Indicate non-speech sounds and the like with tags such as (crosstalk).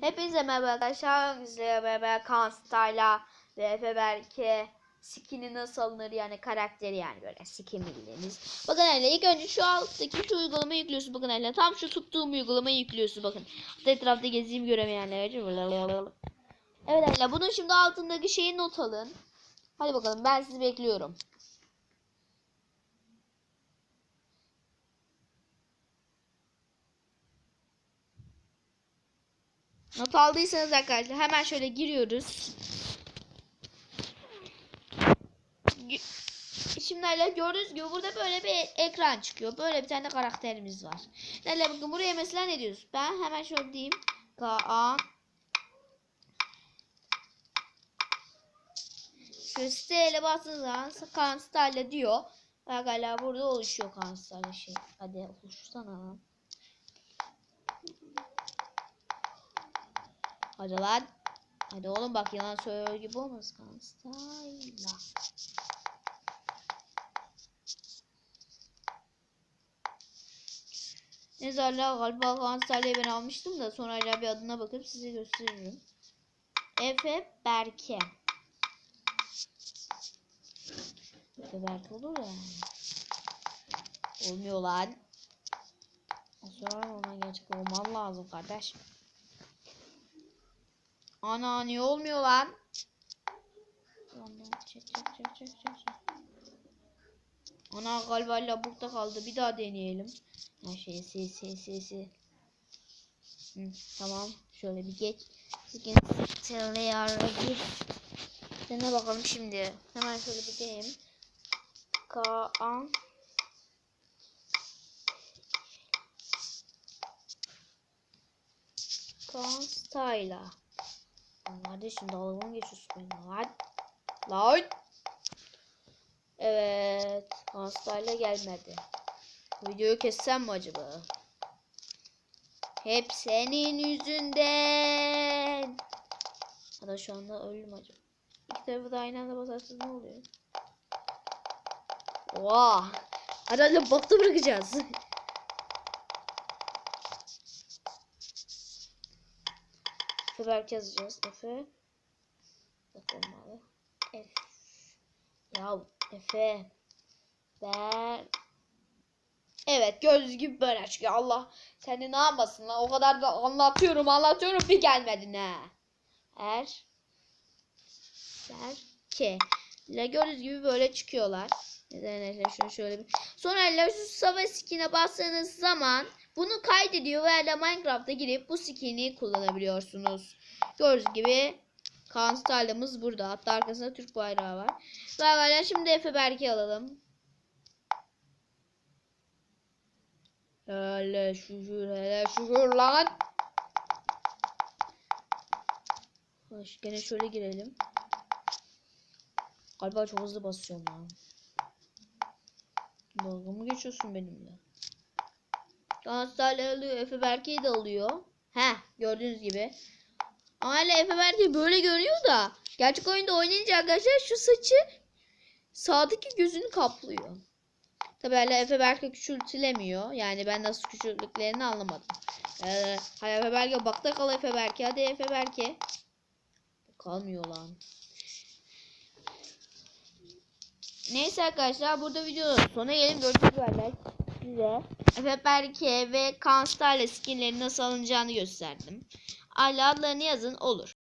Hepinize merhaba arkadaşlar. Bizle beraber Kaan Star'la Efe Berke skin'i nasıl alınır yani karakteri yani böyle skin bildiğiniz. Bakın hele ilk önce şu alttaki şu uygulamayı yüklüyorsun. Bakın hele tam şu tuttuğum uygulamayı yüklüyorsun bakın. Hatta etrafta gezeyim göremeyenler için. Evet hele bunun şimdi altındaki şeyi not alın. Hadi bakalım ben sizi bekliyorum. Not aldıysanız arkadaşlar hemen şöyle giriyoruz. Şimdi öyle gördüğünüz gibi burada böyle bir ekran çıkıyor. Böyle bir tane karakterimiz var. Öyle bakın buraya mesela ne diyoruz? Ben hemen şöyle diyeyim. Kaan Şu siteyle bastığınız zaman Kaan Style diyor. Bak hala burada oluşuyor Kaan Style şey. Hadi oluşsana lan. Hadi lan. Hadi oğlum bak yalan söylüyor gibi Style. Neyse hala galiba Kaan Style'yi ben almıştım da sonra hala bir adına bakıp size gösteririm. Efe Berke. Efe Berke olur yani. Olmuyor lan. Sonra ona gerçekten olman lazım kardeş. Ana niye olmuyor lan? Çek çek çek çek çek. çek. Ana galiba labukta kaldı. Bir daha deneyelim. Her şey sil sil sil sil. Hı, tamam. Şöyle bir geç. Skin Stellar bir. Dene bakalım şimdi. Hemen şöyle bir deneyim. Kaan. Kaan Style'a. Kardeşim dalga mı geçiyorsun lan? Lan. Evet. Kaan Style'a gelmedi. Videoyu kessem mi acaba? Hep senin yüzünden. Ya şu anda öldüm acaba. İki tarafı da aynı anda basarsız ne oluyor? Oha. Herhalde bakta bırakacağız. (laughs) Efe belki yazacağız. Efe. Bak olmalı. F. Ya Efe. Ber. Evet gördüğünüz gibi böyle çıkıyor. Allah seni ne yapmasın lan. O kadar da anlatıyorum anlatıyorum bir gelmedin ha. Er. Berke. ile gördüğünüz gibi böyle çıkıyorlar. Neden şunu şöyle bir. Sonra şu savaş skin'e bastığınız zaman bunu kaydediyor ve Minecraft'a girip bu skin'i kullanabiliyorsunuz. Gördüğünüz gibi Kaan Style'ımız burada. Hatta arkasında Türk bayrağı var. Ve arkadaşlar şimdi Efe Berke alalım. Hele şükür hele şükür lan. Hoş gene şöyle girelim. Galiba çok hızlı basıyorum lan. Dalga mı geçiyorsun benimle? Galatasaraylı alıyor. Efe Berke'yi de alıyor. He gördüğünüz gibi. Ama hala Efe Berke böyle görünüyor da. Gerçek oyunda oynayınca arkadaşlar şu saçı sağdaki gözünü kaplıyor. Tabi hala Efe Berke küçültülemiyor. Yani ben nasıl küçülttüklerini anlamadım. Ee, hay Efe Berke bakta kal Efe Berke. Hadi Efe Berke. Kalmıyor lan. Neyse arkadaşlar burada videonun sonuna gelin. Görüşmek üzere. Size Efe Berke ve Kanstar'la skinlerin nasıl alınacağını gösterdim. Aile adlarını yazın olur.